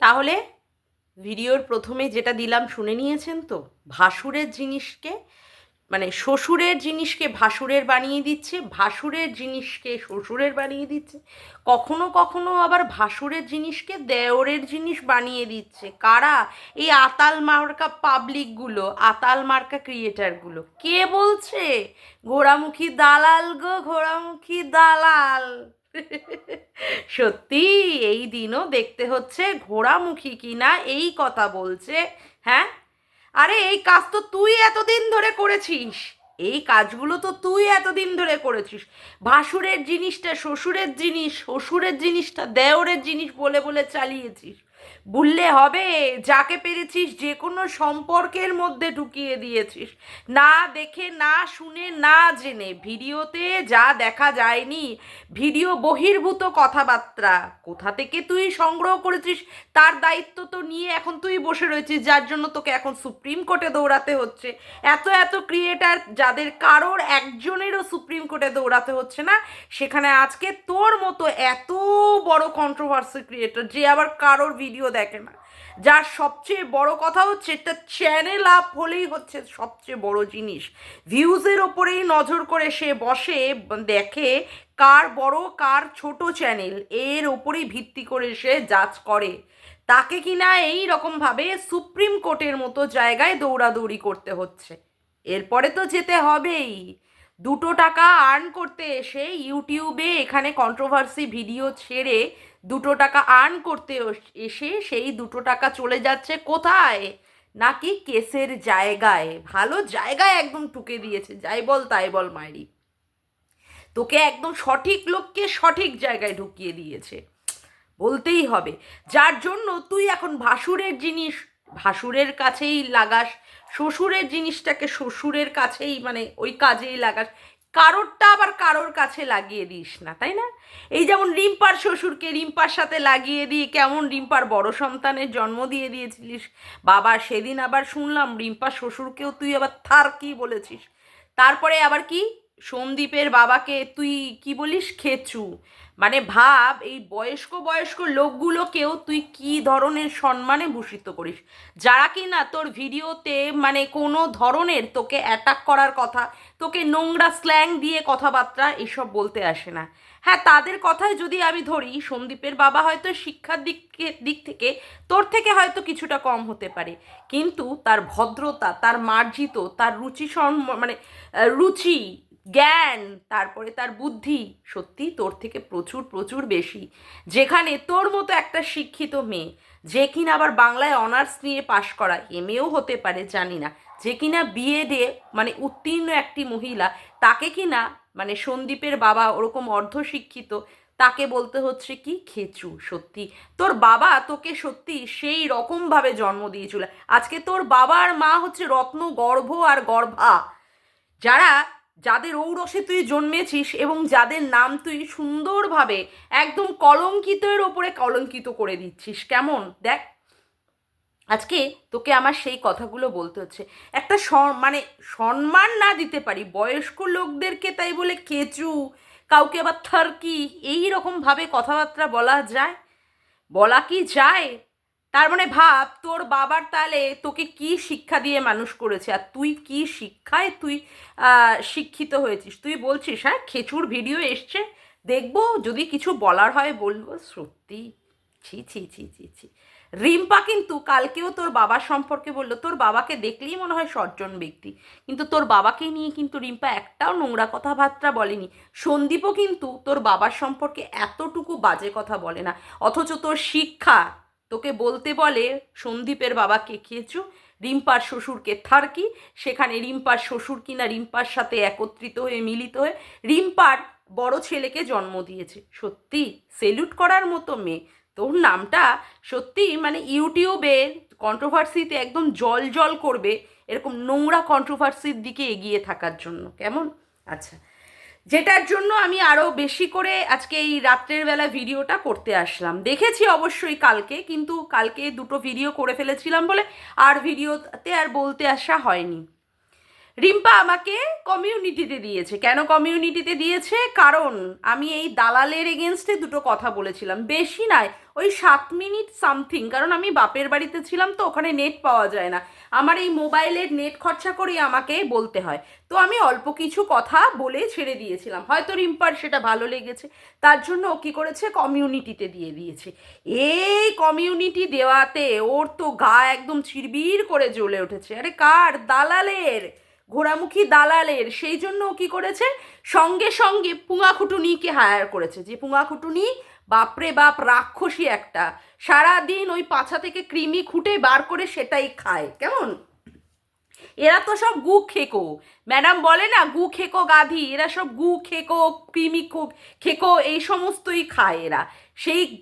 তাহলে ভিডিওর প্রথমে যেটা দিলাম শুনে নিয়েছেন তো? ভাসুরের জিনিসকে মানে শ্বশুরের জিনিসকে ভাসুরের বানিয়ে দিচ্ছে, ভাসুরের জিনিসকে শ্বশুরের বানিয়ে দিচ্ছে, কখনো কখনো আবার ভাসুরের জিনিসকে দেওরের জিনিস বানিয়ে দিচ্ছে। কারা? এই আতাল মার্কা পাবলিকগুলো, আতাল মার্কা ক্রিয়েটারগুলো। কে বলছে? ঘোড়ামুখী দালাল গো, ঘোড়ামুখী দালাল। সত্যি, এই দিনও দেখতে হচ্ছে ঘোড়ামুখী কিনা এই কথা বলছে হ্যাঁ? আরে, এই কাজ তো তুই এতদিন ধরে করেছিস। এই কাজগুলো তো তুই এতদিন ধরে করেছিস। ভাসুরের জিনিসটা, শ্বশুরের জিনিস, শ্বশুরের জিনিসটা দেওরের জিনিস বলে বলে চালিয়েছিস। বললে হবে, যাকে পেরেছিস, যে কোনো সম্পর্কের মধ্যে ঢুকিয়ে দিয়েছিস। না দেখে, না শুনে, না জেনে। ভিডিওতে যা দেখা যায়নি, ভিডিও বহির্ভূত কথাবার্তা। কোথা থেকে তুই সংগ্রহ করেছিস? তার দায়িত্ব তো নিয়ে এখন তুই বসে রয়েছিস, যার জন্য তোকে এখন সুপ্রিম কোর্টে দৌড়াতে হচ্ছে। এত এত ক্রিয়েটার যাদের কারোর একজনেরও সুপ্রিম কোর্টে দৌড়াতে হচ্ছে না, সেখানে আজকে তোর মতো এত বড় কন্ট্রোভার্সি ক্রিয়েটার যে আবার কারোর ভিডিও দেখে না। যার সবচেয়ে বড় কথা হচ্ছে, একটা চ্যানেল আপ হলেই হচ্ছে সবচেয়ে বড় জিনিস। ভিউজের ওপরেই নজর করে সে বসে, দেখে কার বড়, কার ছোট চ্যানেল এর ওপরেই ভিত্তি করে সে জাজ করে। তাকে কিনা এই রকমভাবে সুপ্রিম কোর্টের মতো জায়গায় দৌড়াদৌড়ি করতে হচ্ছে। এরপরে তো যেতে হবেই। দুটো টাকা আর্ন করতে এসে ইউটিউবে এখানে কন্ট্রোভার্সি ভিডিও ছেড়ে দুটো টাকা আর্ন করতে এসে সেই দুটো টাকা চলে যাচ্ছে কোথায়? নাকি কেসের জায়গায়। ভালো জায়গায় একদম টুকে দিয়েছে। যাই বল, তাই বল মায়েরি তোকে একদম সঠিক লোককে সঠিক জায়গায় ঢুকিয়ে দিয়েছে। বলতেই হবে। যার জন্য তুই এখন ভাসুরের জিনিস, ভাসুরের কাছেই লাগাস, শ্বশুরের জিনিসটাকে শ্বশুরের কাছেই মানে ওই কাজেই লাগাস। কারোরটা আবার কারোর কাছে লাগিয়ে দিস না, তাই না? এই যেমন রিম্পার শ্বশুরকে রিম্পার সাথে লাগিয়ে দিয়ে কেমন রিম্পার বড় সন্তানের জন্ম দিয়ে দিয়েছিলিস? বাবা, সেদিন আবার শুনলাম রিম্পার শ্বশুরকেও তুই আবার থার কি বলেছিস? তারপরে আবার কি? সন্দীপের বাবাকে তুই কি বলিস? খেচু। মানে ভাব, এই বয়স্ক বয়স্ক লোকগুলোকেও তুই কি ধরনের সম্মানে ভূষিত করিস? যারা কি না তোর ভিডিওতে মানে কোনো ধরনের তোকে অ্যাটাক করার কথা, তোকে নোংরা স্ল্যাং দিয়ে কথাবার্তা এসব বলতে আসে না। হ্যাঁ তাদের কথায় যদি আমি ধরি, সন্দীপের বাবা হয়তো শিক্ষার দিক দিক থেকে তোর থেকে হয়তো কিছুটা কম হতে পারে। কিন্তু তার ভদ্রতা, তার মার্জিত, তার রুচি মানে রুচি জ্ঞান, তারপরে তার বুদ্ধি। সত্যি, তোর থেকে প্রচুর প্রচুর বেশি। যেখানে তোর মতো একটা শিক্ষিত মেয়ে, যে কিনা আবার বাংলায় অনার্স নিয়ে পাশ করা, এমএও হতে পারে, জানি না। যে কিনা বিএডে মানে উত্তীর্ণ একটি মহিলা, তাকে কিনা মানে সন্দীপের বাবা ওরকম অর্ধশিক্ষিত, তাকে বলতে হচ্ছে কি? খেচু। সত্যি, তোর বাবা তোকে সত্যি সেই রকমভাবে জন্ম দিয়েছিল। আজকে তোর বাবা আর মা হচ্ছে রত্ন, গর্ভ আর গর্ভা। যারা যাদের ঔরসে তুই জন্মেছিস এবং যাদের নাম তুই সুন্দরভাবে একদম কলঙ্কিতের ওপরে কলঙ্কিত করে দিচ্ছিস, কেমন? দেখ, আজকে তোকে আমার সেই কথাগুলো বলতে হচ্ছে। একটা মানে সম্মান না দিতে পারি, বয়স্ক লোকদেরকে তাই বলে কেচু কাউকে আবার থার্কি এই রকমভাবে কথাবার্তা বলা যায়? বলা কি যায়? তার মানে ভাব, তোর বাবার তালে তোকে কি শিক্ষা দিয়ে মানুষ করেছে? আর তুই কি শিক্ষায় তুই শিক্ষিত হয়েছিস? তুই বলছিস হ্যাঁ খেচুর ভিডিও এসছে, দেখব, যদি কিছু বলার হয় বলব। সত্যি? ছি ছি ছি ছি ছি। রিম্পা কিন্তু কালকেও তোর বাবার সম্পর্কে বলল, তোর বাবাকে দেখলেই মনে হয় সজ্জন ব্যক্তি। কিন্তু তোর বাবাকে নিয়ে কিন্তু রিম্পা একটাও নোংরা কথাবার্তা বলেনি। সন্দীপও কিন্তু তোর বাবার সম্পর্কে এতটুকু বাজে কথা বলে না। অথচ তোর শিক্ষা তোকে বলতে বলে সন্দীপের বাবাকে খেয়েছো? রিম্পার শ্বশুরকে থারকি। সেখানে রিম্পার শ্বশুর কিনা রিম্পার সাথে একত্রিত হয়ে মিলিত হয়ে রিম্পার বড় ছেলেকে জন্ম দিয়েছে। সত্যি? সেলুট করার মতো মেয়ে। তোর নামটা সত্যি মানে ইউটিউবে কন্ট্রোভার্সিতে একদম জল জল করবে, এরকম নোংরা কন্ট্রোভার্সির দিকে এগিয়ে থাকার জন্য। কেমন? আচ্ছা। যেটার জন্য আমি আরও বেশি করে আজকে এই রাত্রের বেলা ভিডিওটা করতে আসলাম। দেখেছি অবশ্যই কালকে, কিন্তু কালকে দুটো ভিডিও করে ফেলেছিলাম বলে আর ভিডিওতে আর বলতে আসা হয়নি। রিম্পা আমাকে কমিউনিটিতে দিয়েছে। কেন কমিউনিটিতে দিয়েছে? কারণ আমি এই দালালের এগেনস্টে দুটো কথা বলেছিলাম। বেশি নয়, ওই সাত মিনিট সামথিং কারণ আমি বাপের বাড়িতে ছিলাম তো ওখানে নেট পাওয়া যায় না। আমার এই মোবাইলের নেট খরচা করে আমাকে বলতে হয়। তো আমি অল্প কিছু কথা বলে ছেড়ে দিয়েছিলাম। হয়তো রিম্পার সেটা ভালো লেগেছে, তার জন্য ও কী করেছে? কমিউনিটিতে দিয়ে দিয়েছে। এই কমিউনিটি দেওয়াতে ওর তো গা একদম চিরবির করে জ্বলে উঠেছে। আরে কার? দালালের! ঘোড়ামুখী দালালের, সেই জন্য কী করেছে? সঙ্গে সঙ্গে পুঙাখুটুনিকে হায়ার করেছে। যে পুঙাখুটুনি বাপরে বাপ রাক্ষসী একটা। সারাদিন ওই পাছা থেকে কৃমি খুঁটে বার করে সেটাই খায়। কেমন? এরা তো সব গু খেকো। ম্যাডাম বলে না, গু খেকো গাধি, এরা সব গু খেকো, কৃমি খেকো, এই সমস্তই খায় এরা। সেই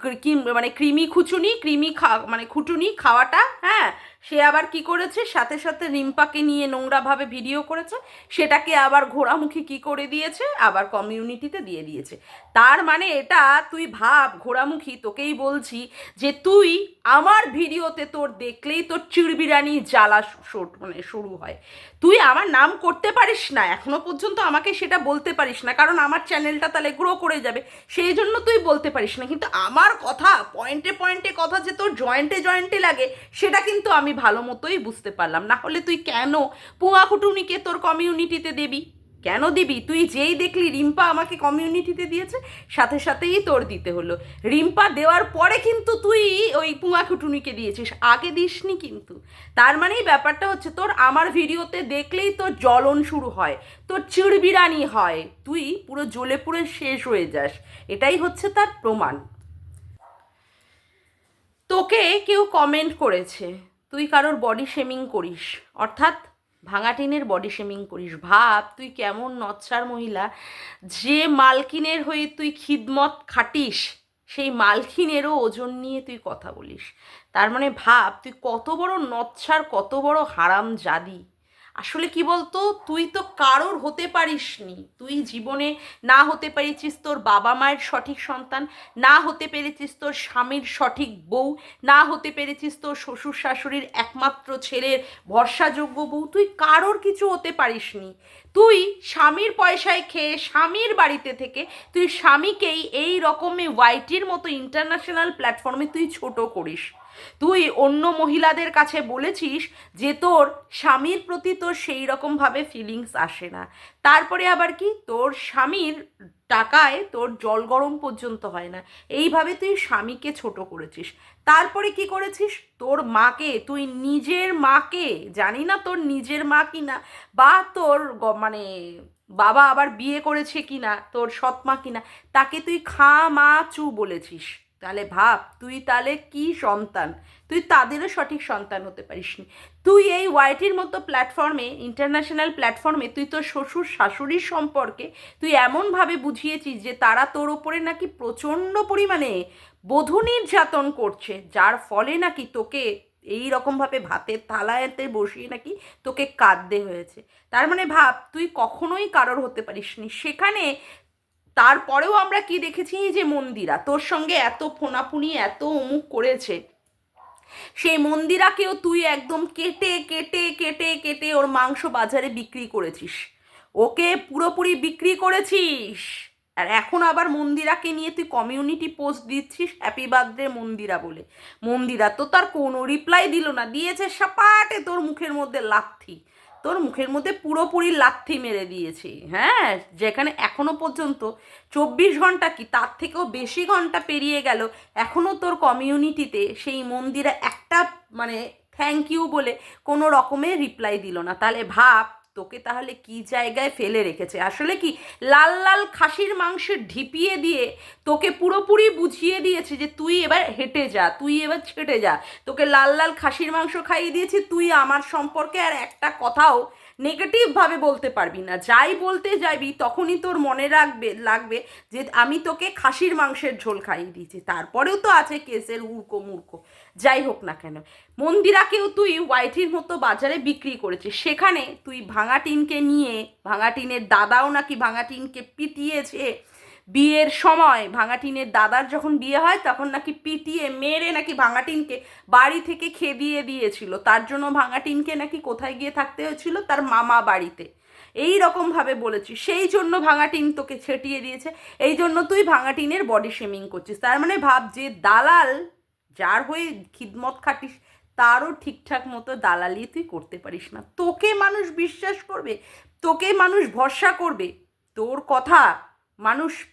মানে কৃমি খুচুনি, কৃমি খা মানে খুটুনি খাওয়াটা হ্যাঁ সে আবার কি করেছে? সাথে সাথে রিম্পাকে নিয়ে নোংরাভাবে ভিডিও করেছে। সেটাকে আবার ঘোড়ামুখী কি করে দিয়েছে? আবার কমিউনিটিতে দিয়ে দিয়েছে। তার মানে এটা তুই ভাব, ঘোড়ামুখী, তোকেই বলছি যে তুই আমার ভিডিওতে তোর দেখলেই তোর চিড়বিরানি জ্বালা মানে শুরু হয়। তুই আমার নাম করতে পারিস না, এখনও পর্যন্ত আমাকে সেটা বলতে পারিস না। কারণ আমার চ্যানেলটা তাহলে গ্রো করে যাবে। সেই জন্য তুই বলতে পারিস না। কিন্তু আমার কথা, পয়েন্টে পয়েন্টে কথা যে তোর জয়েন্টে জয়েন্টে লাগে, সেটা কিন্তু আমি ভালো মতোই বুঝতে পারলাম। না হলে তুই কেন পুঙাকুটুনিকে তোর কমিউনিটিতে দেবি? কেন দিবি? তুই যেই দেখলি রিম্পা আমাকে কমিউনিটিতে দিয়েছে, সাথে সাথেই তোর দিতে হলো। রিম্পা দেওয়ার পরে কিন্তু তুই ওই পুঙাকুটুনিকে দিয়েছিস, আগে দিসনি কিন্তু। তার মানেই ব্যাপারটা হচ্ছে তোর আমার ভিডিওতে দেখলেই তোর জ্বলন শুরু হয়, তোর চিড়বিরানি হয়, তুই পুরো জ্বলে পুরো শেষ হয়ে যাস। এটাই হচ্ছে তার প্রমাণ। তোকে কেউ কমেন্ট করেছে তুই কারোর বডি শেমিং করিস, অর্থাৎ ভাঙাটিনের বডি শেমিং করিস। ভাব, তুই কেমন নচ্ছার মহিলা, যে মালকিনের হয়ে তুই খিদমত খাটিস, সেই মালকিনেরও ওজন নিয়ে তুই কথা বলিস। তার মানে ভাব, তুই কত বড় নচ্ছার, কত বড় হারাম জাদি আসলে কি বলতো? তুই তো কারোর হতে পারিসনি। তুই জীবনে না হতে পেরেছিস তোর বাবা মায়ের সঠিক সন্তান, না হতে পেরেছিস তোর স্বামীর সঠিক বউ, না হতে পেরেছিস তোর শ্বশুর শাশুড়ির একমাত্র ছেলের ভরসাযোগ্য বউ। তুই কারোর কিছু হতে পারিসনি। তুই স্বামীর পয়সায় খেয়ে স্বামীর বাড়িতে থেকে তুই স্বামীকেই এই রকমে ওয়াইটির মতো ইন্টারন্যাশনাল প্ল্যাটফর্মে তুই ছোট করিস। তুই অন্য মহিলাদের কাছে বলেছিস যে তোর স্বামীর প্রতি তোর সেই রকমভাবে ফিলিংস আসে না। তারপরে আবার কি? তোর স্বামীর টাকায় তোর জল গরম পর্যন্ত হয় না। এইভাবে তুই স্বামীকে ছোট করেছিস। তারপরে কি করেছিস? তোর মাকে, তুই নিজের মাকে, জানি না তোর নিজের মা কি না বা তোর মানে বাবা আবার বিয়ে করেছে কি না তোর সৎ মা কি না তাকে তুই খা, মা, চু বলেছিস। তাহলে ভাব, তুই তাহলে কি সন্তান? তুই তাদেরও সঠিক সন্তান হতে পারিসনি। তুই এই ওয়াইটির মতো প্ল্যাটফর্মে ইন্টারন্যাশনাল প্ল্যাটফর্মে তুই তোর শ্বশুর, শাশুড়ির সম্পর্কে তুই এমনভাবে বুঝিয়েছিস যে তারা তোর ওপরে নাকি প্রচণ্ড পরিমাণে বধূ নির্যাতন করছে, যার ফলে নাকি তোকে এই রকমভাবে ভাতের থালাতে বসিয়ে নাকি তোকে কাঁদতে হয়েছে। তার মানে ভাব, তুই কখনোই কারোর হতে পারিসনি। সেখানে তারপরেও আমরা কি দেখেছি? যে মন্দিরা, তোর সঙ্গে এত ফোনাফুনি, এত অমুক করেছে। সেই মন্দিরাকেও তুই একদম কেটে কেটে কেটে কেটে ওর মাংস বাজারে বিক্রি করেছিস। ওকে পুরোপুরি বিক্রি করেছিস। আর এখন আবার মন্দিরাকে নিয়ে তুই কমিউনিটি পোস্ট দিচ্ছিস হ্যাপি বার্থডে মন্দিরা বলে। মন্দিরা তো তার কোনো রিপ্লাই দিল না, দিয়েছে সাপাটে তোর মুখের মধ্যে লাথি। তোর মুখের মধ্যে পুরোপুরি লাথি মেরে দিয়েছি। হ্যাঁ যেখানে এখনও পর্যন্ত চব্বিশ ঘণ্টা কি তার থেকেও বেশি ঘণ্টা পেরিয়ে গেল এখনও তোর কমিউনিটিতে সেই মন্দিরে একটা মানে থ্যাংক ইউ বলে কোনো রকমের রিপ্লাই দিল না। তাহলে ভাব তোকে তাহলে কি জায়গায় ফেলে রেখেছে? আসলে কি লাল লাল খাসির মাংস ঢিপিয়ে দিয়ে তোকে পুরোপুরি বুঝিয়ে দিয়েছে যে তুই এবার হেঁটে যা, তুই এবার ছেটে যা। তোকে লাল লাল খাসির মাংস খাইয়ে দিয়েছে, তুই আমার সম্পর্কে আর একটা কথাও নেগেটিভভাবে বলতে পারবি না। যাই বলতে যাবি, তখনই তোর মনে রাখবে, লাগবে যে আমি তোকে খাসির মাংসের ঝোল খাইয়ে দিয়েছি। তারপরেও তো আছে কেসের উড়কো মুড়কো। যাই হোক না কেন। মন্দিরাকেও তুই হোয়াইটির মতো বাজারে বিক্রি করেছিস। সেখানে তুই ভাঙা টিনকে নিয়ে ভাঙা টিনের দাদাও নাকি ভাঙা টিনকে পিটিয়েছে বিয়ের সময় ভাঙাটিনের দাদার যখন বিয়ে হয়, তখন নাকি পিটিয়ে মেরে নাকি ভাঙাটিনকে বাড়ি থেকে খেদিয়ে দিয়েছিল। তার জন্য ভাঙাটিনকে নাকি কোথায় গিয়ে থাকতে হয়েছিল? তার মামা বাড়িতে। এই রকমভাবে বলেছি। সেই জন্য ভাঙাটিন তোকে ছেটিয়ে দিয়েছে। এই জন্য তুই ভাঙাটিনের বডি শেমিং করছিস। তার মানে ভাব, যে দালাল যার হয়ে খিদমত খাটিস, তারও ঠিকঠাক মতো দালালি তুই করতে পারিস না। তোকে মানুষ বিশ্বাস করবে, তোকে মানুষ ভরসা করবে। তোর কথা মানুষ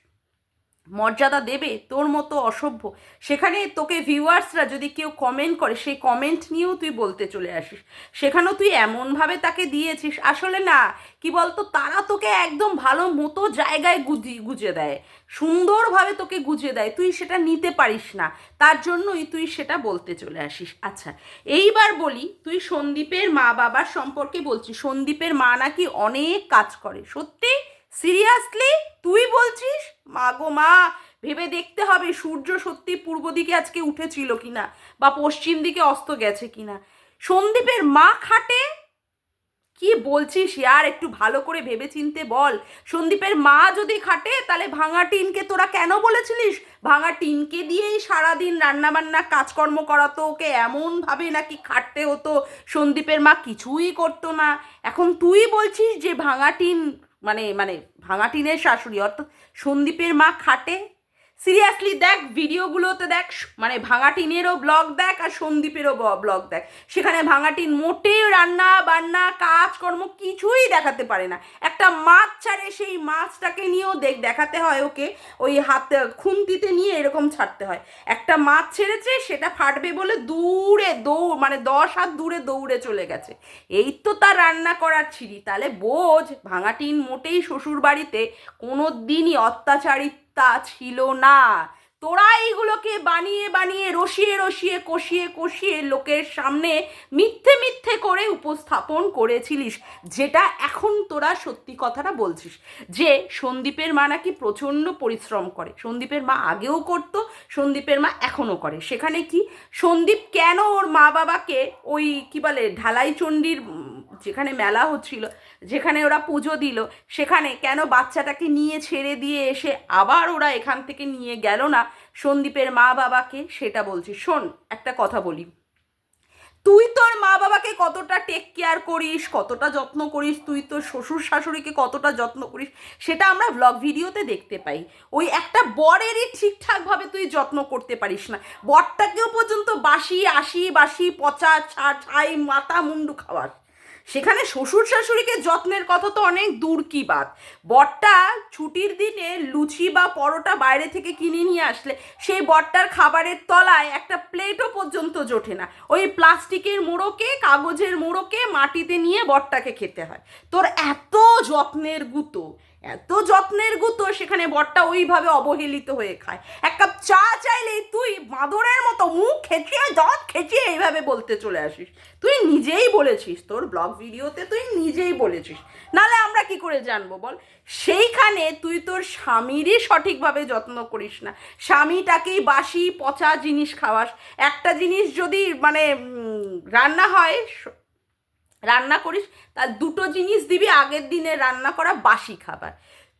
মর্যাদা দেবে তোর মতো অসভ্য। সেখানে তোকে ভিউয়ার্সরা যদি কেউ কমেন্ট করে, সেই কমেন্ট নিয়েও তুই বলতে চলে আসিস। সেখানেও তুই এমনভাবে তাকে দিয়েছিস, আসলে না, কি বলতো, তারা তোকে একদম ভালো মতো জায়গায় গুজি, গুজে দেয়। সুন্দরভাবে তোকে গুজে দেয়। তুই সেটা নিতে পারিস না। তার জন্যই তুই সেটা বলতে চলে আসিস। আচ্ছা এইবার বলি, তুই সন্দীপের মা বাবার সম্পর্কে বলছিস। সন্দীপের মা নাকি অনেক কাজ করে। সত্যি? সিরিয়াসলি? তুই বলছিস? মা গো মা, ভেবে দেখতে হবে সূর্য সত্যি পূর্ব দিকে আজকে উঠেছিল কিনা বা পশ্চিম দিকে অস্ত গেছে কিনা। সন্দীপের মা খাটে? কি বলছিস ইয়ার? একটু ভালো করে ভেবে চিনতে বল। সন্দীপের মা যদি খাটে, তাহলে ভাঙা টিনকে তোরা কেন বলেছিলিস? ভাঙা টিনকে দিয়েই সারাদিন রান্নাবান্না, কাজকর্ম করাতো ওকে এমনভাবে নাকি খাটতে হতো। সন্দীপের মা কিছুই করতো না। এখন তুই বলছিস যে ভাঙা টিন মানে মানে ভাঙা টিনের শাশুড়ি অর্থাৎ সন্দীপের মা খাটে সিরিয়াসলি দেখ ভিডিওগুলোতে দেখ মানে ভাঙাটিনেরও ব্লগ দেখ আর সন্দীপেরও ব্লগ দেখ। সেখানে ভাঙাটিন মোটেই রান্না বান্না, কাজকর্ম কিছুই দেখাতে পারে না। একটা মাছ ছাড়ে, সেই মাছটাকে নিয়েও দেখ, দেখাতে হয় ওকে। ওই হাতে, খুন্তিতে নিয়ে এরকম ছাড়তে হয়। একটা মাছ ছেড়েছে, সেটা ফাটবে বলে দূরে দৌড় মানে দশ হাত দূরে দৌড়ে চলে গেছে। এই তো তার রান্না করার ছিরি তাহলে বোঝ ভাঙাটিন মোটেই শ্বশুর বাড়িতে কোনো দিনই অত্যাচারিত তা ছিল না। তোরা এইগুলোকে বানিয়ে বানিয়ে, রসিয়ে রসিয়ে, কষিয়ে কষিয়ে লোকের সামনে মিথ্যে মিথ্যে করে উপস্থাপন করেছিলিস, যেটা এখন তোরা সত্যি কথাটা বলছিস। যে সন্দীপের মা নাকি প্রচণ্ড পরিশ্রম করে। সন্দীপের মা আগেও করতো, সন্দীপের মা এখনও করে। সেখানে কি? সন্দীপ কেন ওর মা বাবাকে ওই কি বলে ঢালাই চণ্ডীর যেখানে মেলা হচ্ছিল, যেখানে ওরা পুজো দিল, সেখানে কেন বাচ্চাটাকে নিয়ে ছেড়ে দিয়ে এসে আবার ওরা এখান থেকে নিয়ে গেল না? সন্দীপের মা বাবাকে সেটা বলছি। শোন, একটা কথা বলি। তুই তোর মা বাবাকে কতটা টেক কেয়ার করিস, কতটা যত্ন করিস, তুই তোর শ্বশুর শাশুড়িকে কতটা যত্ন করিস, সেটা আমরা ব্লগ ভিডিওতে দেখতে পাই। ওই একটা বরেরই ঠিকঠাকভাবে তুই যত্ন করতে পারিস না। বরটাকেও পর্যন্ত বাসি আসি বাসি পচা, ছা, ছাই, মাথা, মুন্ডু খাওয়াস। সেখানে শ্বশুর শাশুড়িকে যত্নের কথা তো অনেক দূর কি বাদ বরটা ছুটির দিনে লুচি বা পরোটা বাইরে থেকে কিনে নিয়ে আসলে, সেই বরটার খাবারের তলায় একটা প্লেটও পর্যন্ত জোটে না। ওই প্লাস্টিকের মোড়কে, কাগজের মোড়কে মাটিতে নিয়ে বরটাকে খেতে হয়। তোর এত যত্নের গুতো এত যত্নের গুতো সেখানে বরটা ওইভাবে অবহেলিত হয়ে খায়। এক কাপ চা চাইলেই তুই বাঁদরের মতো মুখ খেঁচিয়ে, দাঁত খেঁচিয়ে এইভাবে বলতে চলে আসিস। তুই নিজেই বলেছিস, তোর ব্লগ ভিডিওতে তুই নিজেই বলেছিস। নালে আমরা কি করে জানব বল? সেইখানে তুই তোর স্বামীরই সঠিকভাবে যত্ন করিস না। স্বামীটাকেই বাসি পচা জিনিস খাওয়াস। একটা জিনিস যদি মানে রান্না হয় রান্না করিস তার দুটো জিনিস দিবি আগের দিনে রান্না করা বাসি খাবার।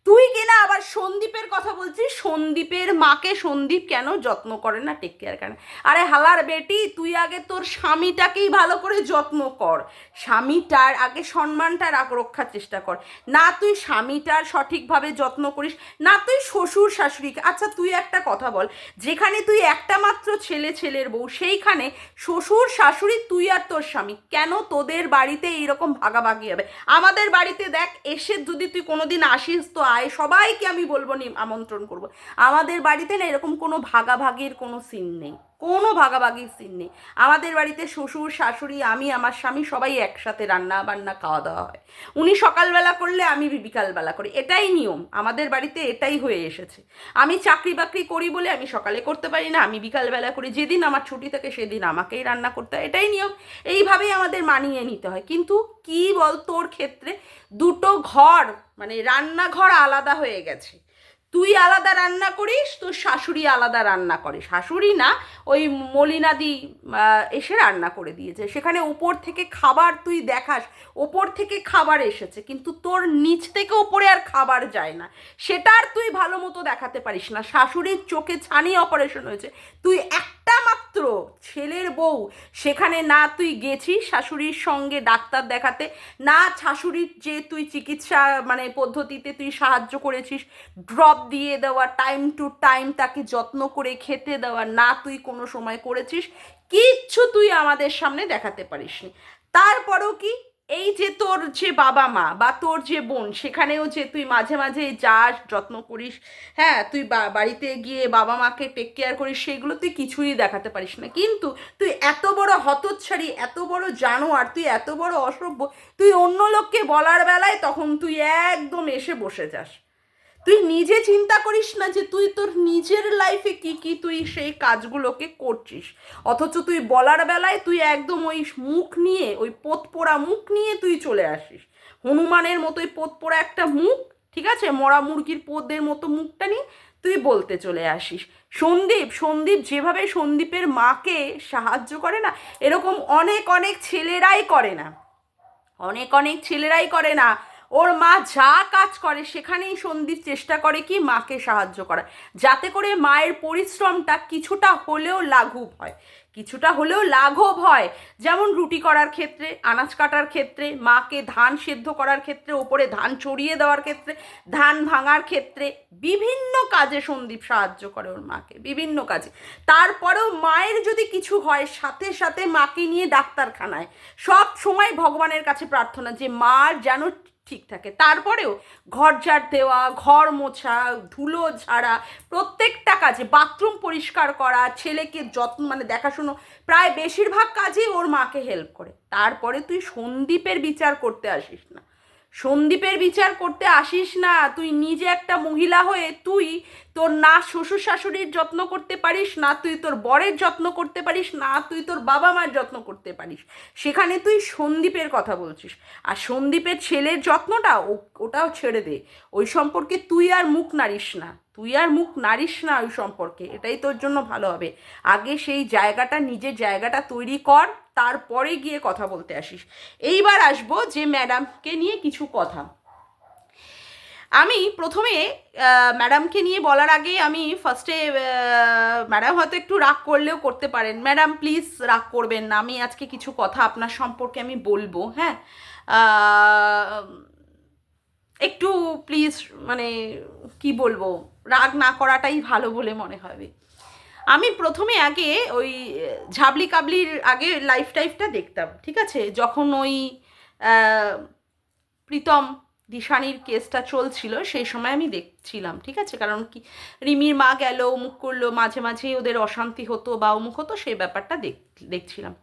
তুই কিনা আবার সন্দীপের কথা বলছিস? সন্দীপের মাকে সন্দীপ কেন যত্ন করে না? টেক কেয়ার কেন আরে হালার বেটি, তুই আগে তোর স্বামীটাকেই ভালো করে যত্ন কর। স্বামীটার আগে সম্মানটা রক্ষার চেষ্টা কর। না তুই স্বামীটার সঠিকভাবে যত্ন করিস, না তুই শ্বশুর শাশুড়িকে। আচ্ছা তুই একটা কথা বল। যেখানে তুই একটা মাত্র ছেলে, ছেলের বউ, সেইখানে শ্বশুর, শাশুড়ি, তুই আর তোর স্বামী, কেন তোদের বাড়িতে এইরকম ভাগাভাগি হবে? আমাদের বাড়িতে দেখ, এসে যদি তুই কোনোদিন আসিস তো আয় সবাইকে আমি বলব আমন্ত্রণ করব। আমাদের বাড়িতে না এরকম কোনো ভাগাভাগির কোনো সিন নেই। কোনো ভাগাভাগির সিন নেই। আমাদের বাড়িতে শ্বশুর, শাশুড়ি, আমি, আমার স্বামী সবাই একসাথে রান্না বান্না, খাওয়া দাওয়া হয়। উনি সকালবেলা করলে আমি বিকালবেলা করি। এটাই নিয়ম। আমাদের বাড়িতে এটাই হয়ে এসেছে। আমি চাকরি বাকরি করি বলে আমি সকালে করতে পারি না, আমি বিকালবেলা করি। যেদিন আমার ছুটি থাকে সেদিন আমাকেই রান্না করতে হয়। এটাই নিয়ম। এইভাবেই আমাদের মানিয়ে নিতে হয়। কিন্তু কি বল তোর ক্ষেত্রে? দুটো ঘর মানে রান্নাঘর আলাদা হয়ে গেছে। তুই আলাদা রান্না করিস, তোর শাশুড়ি আলাদা রান্না করে। শাশুড়ি না, ওই মলিনাদি এসে রান্না করে দিয়েছে। সেখানে ওপর থেকে খাবার তুই দেখাস ওপর থেকে খাবার এসেছে, কিন্তু তোর নিচ থেকে ওপরে আর খাবার যায় না। সেটা আর তুই ভালো মতো দেখাতে পারিস না। শাশুড়ির চোখে ছানি অপারেশন হয়েছে। তুই একটা মাত্র ছেলের বউ, সেখানে না তুই গেছিস শাশুড়ির সঙ্গে ডাক্তার দেখাতে, না শাশুড়ির যে তুই চিকিৎসা মানে পদ্ধতিতে তুই সাহায্য করেছিস ড্রপ দিয়ে দেওয়া টাইম টু টাইম তাকে যত্ন করে খেতে দেওয়া, না তুই কোনো সময় করেছিস, কিচ্ছু তুই আমাদের সামনে দেখাতে পারিসনি। তারপরেও কি? এই যে তোর যে বাবা মা বা তোর যে বোন, সেখানেও যে তুই মাঝে মাঝে যাস, যত্ন করিস হ্যাঁ তুই বাড়িতে গিয়ে বাবা মাকে টেক কেয়ার করিস, সেগুলো তুই কিছুই দেখাতে পারিস না। কিন্তু তুই এত বড় হতচ্ছাড়ি, এত বড় জানোয়ার, তুই এত বড় অসভ্য, তুই অন্য লোককে বলার বেলায় তখন তুই একদম এসে বসে যাস। তুই নিজে চিন্তা করিস না যে তুই তোর নিজের লাইফে কি কি তুই সেই কাজগুলোকে করছিস। অথচ তুই বলার বেলায় তুই একদম ওই মুখ নিয়ে, ওই পোত পোড়া মুখ নিয়ে তুই চলে আসিস। হনুমানের মতো ওই পোত পোড়া একটা মুখ, ঠিক আছে? মরা মুরগির পোদের মতো মুখটা নিয়ে তুই বলতে চলে আসিস। সন্দীপ সন্দীপ যেভাবে সন্দীপের মাকে সাহায্য করে না, এরকম অনেক অনেক ছেলেরাই করে না। অনেক অনেক ছেলেরাই করে না। ওর মা যা কাজ করে সেখানেই সন্দীপ চেষ্টা করে কি মাকে সাহায্য করা যাতে করে মায়ের পরিশ্রমটা কিছুটা হলেও লাঘব হয়। কিছুটা হলেও লাঘব হয়, যেমন রুটি করার ক্ষেত্রে, আনাজ কাটার ক্ষেত্রে, মাকে ধান সেদ্ধ করার ক্ষেত্রে, ওপরে ধান চড়িয়ে দেওয়ার ক্ষেত্রে, ধান ভাঙার ক্ষেত্রে বিভিন্ন কাজে সন্দীপ সাহায্য করে ওর মাকে, বিভিন্ন কাজে। তারপরেও মায়ের যদি কিছু হয়, সাথে সাথে মাকে নিয়ে ডাক্তারখানায়। সব সময় ভগবানের কাছে প্রার্থনা যে মার যেন ঠিক থাকে। তারপরেও ঘর ঝাড় দেওয়া, ঘর মোছা, ধুলো ঝাড়া, প্রত্যেকটা কাজে বাথরুম পরিষ্কার করা, ছেলেকে যত্ন মানে দেখাশুনো প্রায় বেশিরভাগ কাজেই ওর মাকে হেল্প করে। তারপরে তুই সন্দীপের বিচার করতে আসিস না। সন্দীপের বিচার করতে আসিস না। তুই নিজে একটা মহিলা হয়ে তুই তোর না শ্বশুর শাশুড়ির যত্ন করতে পারিস, না তুই তোর বরের যত্ন করতে পারিস, না তুই তোর বাবা মার যত্ন করতে পারিস। সেখানে তুই সন্দীপের কথা বলছিস। আর সন্দীপের ছেলের যত্নটা ওটাও ছেড়ে দে। ওই সম্পর্কে তুই আর মুখ নাড়িস না। তুই আর মুখ নাড়িস না ওই সম্পর্কে। এটাই তোর জন্য ভালো হবে। আগে সেই জায়গাটা, নিজের জায়গাটা তৈরি কর। তারপরে গিয়ে কথা বলতে আসিস। এইবার আসব যে ম্যাডামকে নিয়ে কিছু কথা। আমি প্রথমে ম্যাডামকে নিয়ে বলার আগে আমি ফার্স্টে ম্যাডাম হয়তো একটু রাগ করলেও করতে পারেন। ম্যাডাম প্লিজ রাগ করবেন না। আমি আজকে কিছু কথা আপনার সম্পর্কে আমি বলব হ্যাঁ? একটু প্লিজ মানে কি বলব? রাগ না করাটাই ভালো বলে মনে হবে। আমি প্রথমে আগে ওই ঝাবলি কাবলির আগে লাইফ টাইফটা দেখতাম, ঠিক আছে? যখন ওই প্রীতম দিশানির কেসটা চলছিল, সেই সময় আমি দেখছিলাম, ঠিক আছে? কারণ কি, রিমির মা গেল মুখ করল, মাঝে মাঝে ওদের অশান্তি হতো বা অমুক হতো, সেই ব্যাপারটা দেখ, দেখছিলাম।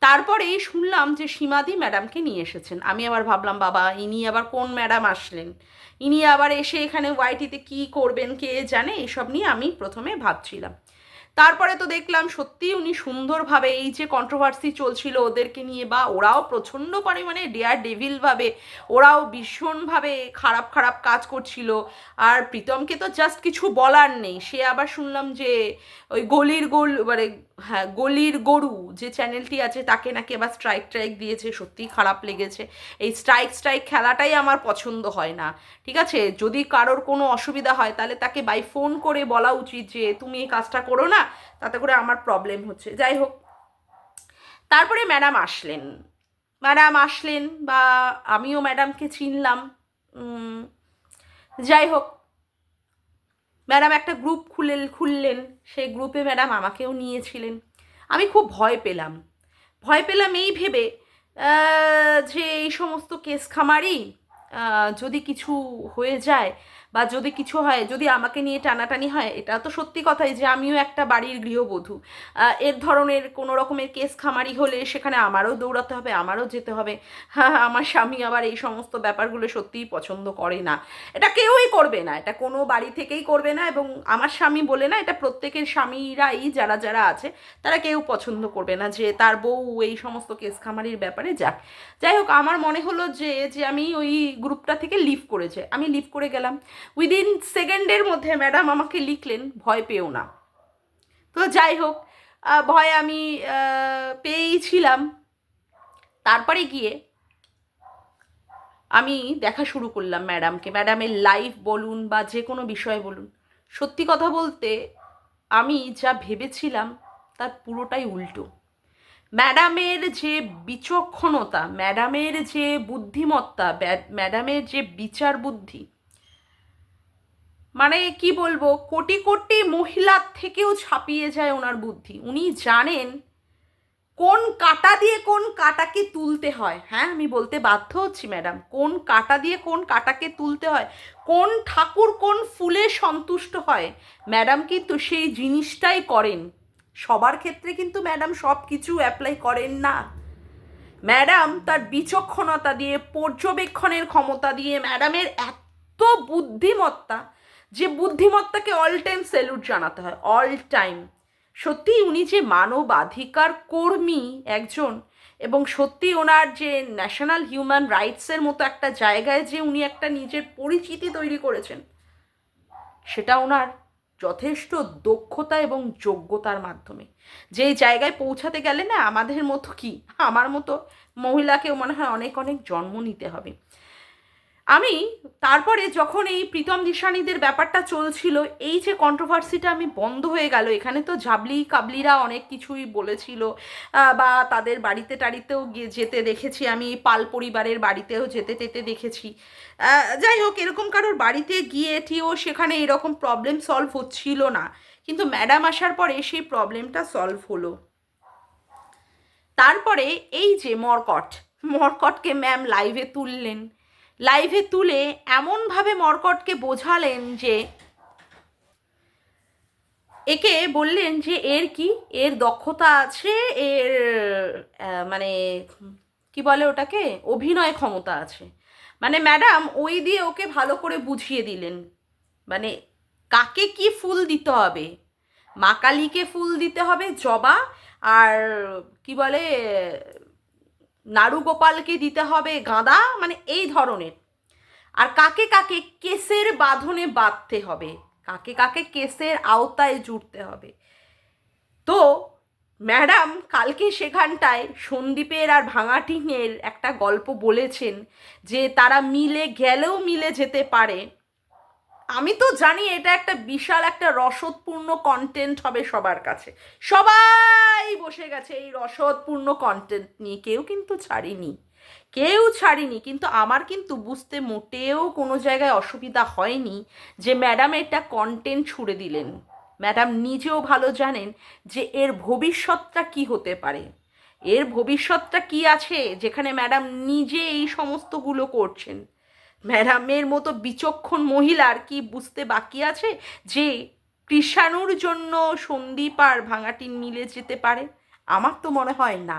তারপরে শুনলাম যে সীমাদি ম্যাডামকে নিয়ে এসেছেন। আমি আবার ভাবলাম, বাবা, ইনি আবার কোন ম্যাডাম আসলেন? ইনি আবার এসে এখানে ওয়াইটিতে কি করবেন, কে জানে? এসব নিয়ে আমি প্রথমে ভাবছিলাম। তারপরে তো দেখলাম সত্যি উনি সুন্দরভাবে এই যে কন্ট্রোভার্সি চলছিল ওদেরকে নিয়ে বা ওরাও প্রচণ্ড পরিমাণে ডেয়ার ডেভিলভাবে ওরাও ভীষণভাবে খারাপ খারাপ কাজ করছিল। আর প্রীতমকে তো জাস্ট কিছু বলার নেই, সে আবার শুনলাম যে ওই গলির গোল মানে হ্যাঁ গলির গরু যে চ্যানেলটি আছে তাকে নাকি আবার স্ট্রাইক ট্রাইক দিয়েছে, সত্যিই খারাপ লেগেছে। এই স্ট্রাইক স্ট্রাইক খেলাটাই আমার পছন্দ হয় না, ঠিক আছে? যদি কারোর কোনো অসুবিধা হয়, তাহলে তাকে বাই ফোন করে বলা উচিত যে, তুমি এই কাজটা করো না। তাতে করে আমার প্রবলেম হচ্ছে। যাই হোক, তারপরে ম্যাডাম আসলেন। ম্যাডাম আসলেন বা আমিও ম্যাডামকে চিনলাম। যাই হোক ম্যাডাম একটা গ্রুপ খুলে, খুললেন। সেই গ্রুপে ম্যাডাম আমাকেও নিয়েছিলেন। আমি খুব ভয় পেলাম। ভয় পেলাম এই ভেবে যে এই সমস্ত কেস খামারি যদি কিছু হয়ে যায় বা যদি কিছু হয়, যদি আমাকে নিয়ে টানাটানি হয়, এটা তো সত্যি কথাই যে আমিও একটা বাড়ির গৃহবধূ। এর ধরনের কোনো রকমের কেস খামারি হলে সেখানে আমারও দৌড়াতে হবে, আমারও যেতে হবে। হ্যাঁ আমার স্বামী আবার এই সমস্ত ব্যাপারগুলো সত্যিই পছন্দ করে না। এটা কেউই করবে না, এটা কোনো বাড়ি থেকেই করবে না এবং আমার স্বামী বলে না, এটা প্রত্যেকের স্বামীরাই যারা যারা আছে, তারা কেউ পছন্দ করবে না যে তার বউ এই সমস্ত কেস খামারির ব্যাপারে যাক। যাই হোক, আমার মনে হলো যে যে আমি ওই গ্রুপটা থেকে লিভ করেছে। আমি লিভ করে গেলাম। উইদিন সেকেন্ডের মধ্যে ম্যাডাম আমাকে লিখলেন, ভয় পেও না। তো যাই হোক ভয় আমি পেয়েই ছিলাম তারপরে গিয়ে আমি দেখা শুরু করলাম ম্যাডামকে ম্যাডামের লাইফ বলুন বা যে কোনো বিষয় বলুন, সত্যি কথা বলতে আমি যা ভেবেছিলাম তার পুরোটাই উল্টো। ম্যাডামের যে বিচক্ষণতা ম্যাডামের যে বুদ্ধিমত্তা ম্যাডামের যে বিচার বুদ্ধি মানে কি বলব, কোটি কোটি মহিলার থেকেও ছাপিয়ে যায় ওনার বুদ্ধি। উনি জানেন কোন কাটা দিয়ে কোন কাটাকে তুলতে হয়। হ্যাঁ আমি বলতে বাধ্য হচ্ছি, ম্যাডাম। কোন কাটা দিয়ে কোন কাটাকে তুলতে হয়, কোন ঠাকুর কোন ফুলে সন্তুষ্ট হয়, ম্যাডাম কিন্তু সেই জিনিসটাই করেন। সবার ক্ষেত্রে কিন্তু ম্যাডাম সব কিছু অ্যাপ্লাই করেন না। ম্যাডাম তার বিচক্ষণতা দিয়ে, পর্যবেক্ষণের ক্ষমতা দিয়ে, ম্যাডামের এত বুদ্ধিমত্তা যে বুদ্ধিমত্তাকে অল টাইম স্যালুট জানাতে হয় অল টাইম সত্যি উনি যে মানবাধিকার কর্মী একজন এবং সত্যি ওনার যে ন্যাশনাল হিউম্যান রাইটসের মতো একটা জায়গায় যে উনি একটা নিজের পরিচিতি তৈরি করেছেন, সেটা ওনার যথেষ্ট দক্ষতা এবং যোগ্যতার মাধ্যমে। যেই জায়গায় পৌঁছাতে গেলে না, আমাদের মতো কি? আমার মতো মহিলাকেও মনে হয় অনেক অনেক জন্ম নিতে হবে। আমি তারপরে যখন এই প্রীতম দিশানিদের ব্যাপারটা চলছিল, এই যে কন্ট্রোভার্সিটা আমি বন্ধ হয়ে গেল, এখানে তো ঝাবলি কাবলিরা অনেক কিছুই বলেছিল বা তাদের বাড়িতে টাড়িতেও গিয়ে যেতে দেখেছি, আমি পাল পরিবারের বাড়িতেও যেতে টেতে দেখেছি। যাই হোক, এরকম কারোর বাড়িতে গিয়ে টিও সেখানে এরকম প্রবলেম সলভ হচ্ছিল না, কিন্তু ম্যাডাম আসার পরে সেই প্রবলেমটা সলভ হলো। তারপরে এই যে মরকট, মরকটকে ম্যাম লাইভে তুললেন। লাইভে তুলে এমনভাবে মর্কটকে বোঝালেন যে, একে বললেন যে এর কি? এর দক্ষতা আছে, এর মানে কি বলে ওটাকে? অভিনয় ক্ষমতা আছে। মানে ম্যাডাম, ওই দিয়ে ওকে ভালো করে বুঝিয়ে দিলেন। মানে কাকে কি ফুল দিতে হবে? মা কালীকে ফুল দিতে হবে, জবা, আর কি বলে নাড়ু গোপালকে দিতে হবে গাঁদা মানে এই ধরনের। আর কাকে কাকে কেসের বাঁধনে বাঁধতে হবে, কাকে কাকে কেসের আওতায় জুড়তে হবে। তো ম্যাডাম কালকে সেখানটায় সন্দীপের আর ভাঙাটিংয়ের একটা গল্প বলেছেন যে তারা মিলে গেলেও মিলে যেতে পারে। আমি তো জানি এটা একটা বিশাল একটা রসদপূর্ণ কন্টেন্ট হবে সবার কাছে। সবাই বসে গেছে এই রসদপূর্ণ কন্টেন্ট নিয়ে। কেউ কিন্তু ছাড়িনি। কেউ ছাড়িনি, কিন্তু আমার কিন্তু বুঝতে মোটেও কোনো জায়গায় অসুবিধা হয়নি যে ম্যাডাম এটা কন্টেন্ট ছুড়ে দিলেন। ম্যাডাম নিজেও ভালো জানেন যে এর ভবিষ্যৎটা কি হতে পারে। এর ভবিষ্যৎটা কি আছে যেখানে ম্যাডাম নিজে এই সমস্তগুলো করছেন? ম্যাডামের মতো বিচক্ষণ মহিলার কি বুঝতে বাকি আছে যে কৃষাণুর জন্য সন্দীপ আর ভাঙাটি মিলে যেতে পারে? আমার তো মনে হয় না।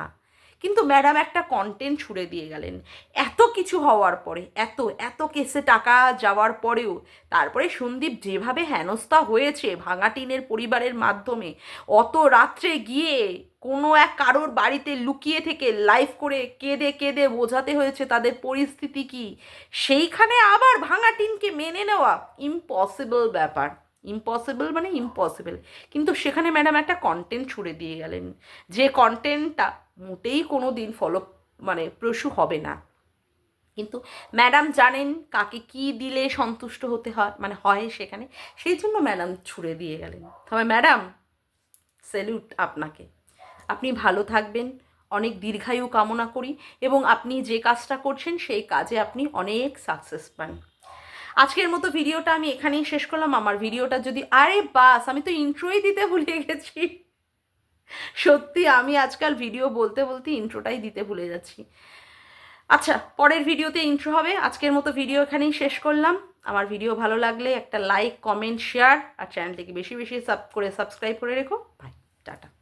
কিন্তু ম্যাডাম একটা কন্টেন্ট ছুড়ে দিয়ে গেলেন। এত কিছু হওয়ার পরে, এত এত কেসে টাকা যাওয়ার পরেও, তারপরে সন্দীপ যেভাবে হেনস্থা হয়েছে ভাঙাটিনের পরিবারের মাধ্যমে, অত রাত্রে গিয়ে কোনো এক কারোর বাড়িতে লুকিয়ে থেকে লাইভ করে কেঁদে কেঁদে বোঝাতে হয়েছে তাদের পরিস্থিতি কি? সেইখানে আবার ভাঙাটিনকে মেনে নেওয়া ইম্পসিবল ব্যাপার। ইম্পসিবল মানে ইম্পসিবল কিন্তু সেখানে ম্যাডাম একটা কন্টেন্ট ছুড়ে দিয়ে গেলেন। যে কন্টেন্টটা মোটেই কোনো দিন ফলো মানে প্রসূ হবে না। কিন্তু ম্যাডাম জানেন কাকে কি দিলে সন্তুষ্ট হতে হয় মানে হয় সেখানে, সেই জন্য ম্যাডাম ছুড়ে দিয়ে গেলেন। তবে ম্যাডাম স্যালুট আপনাকে। আপনি ভালো থাকবেন, অনেক দীর্ঘায়ু কামনা করি এবং আপনি যে কাজটা করছেন, সেই কাজে আপনি অনেক সাকসেস পান। আজকের মতো ভিডিওটা আমি এখানেই শেষ করলাম। আমার ভিডিওটা যদি আরে বাস, আমি তো ইন্ট্রোই দিতে ভুলে গেছি। সত্যি, আমি আজকাল ভিডিও বলতে বলতে ইন্ট্রোটাই দিতে ভুলে যাচ্ছি। আচ্ছা পরের ভিডিওতে ইন্ট্রো হবে। আজকের মতো ভিডিও এখানেই শেষ করলাম। আমার ভিডিও ভালো লাগলে একটা লাইক কমেন্ট শেয়ার আর চ্যানেলটিকে বেশি বেশি সাব করে সাবস্ক্রাইব করে রেখো। Bye tata.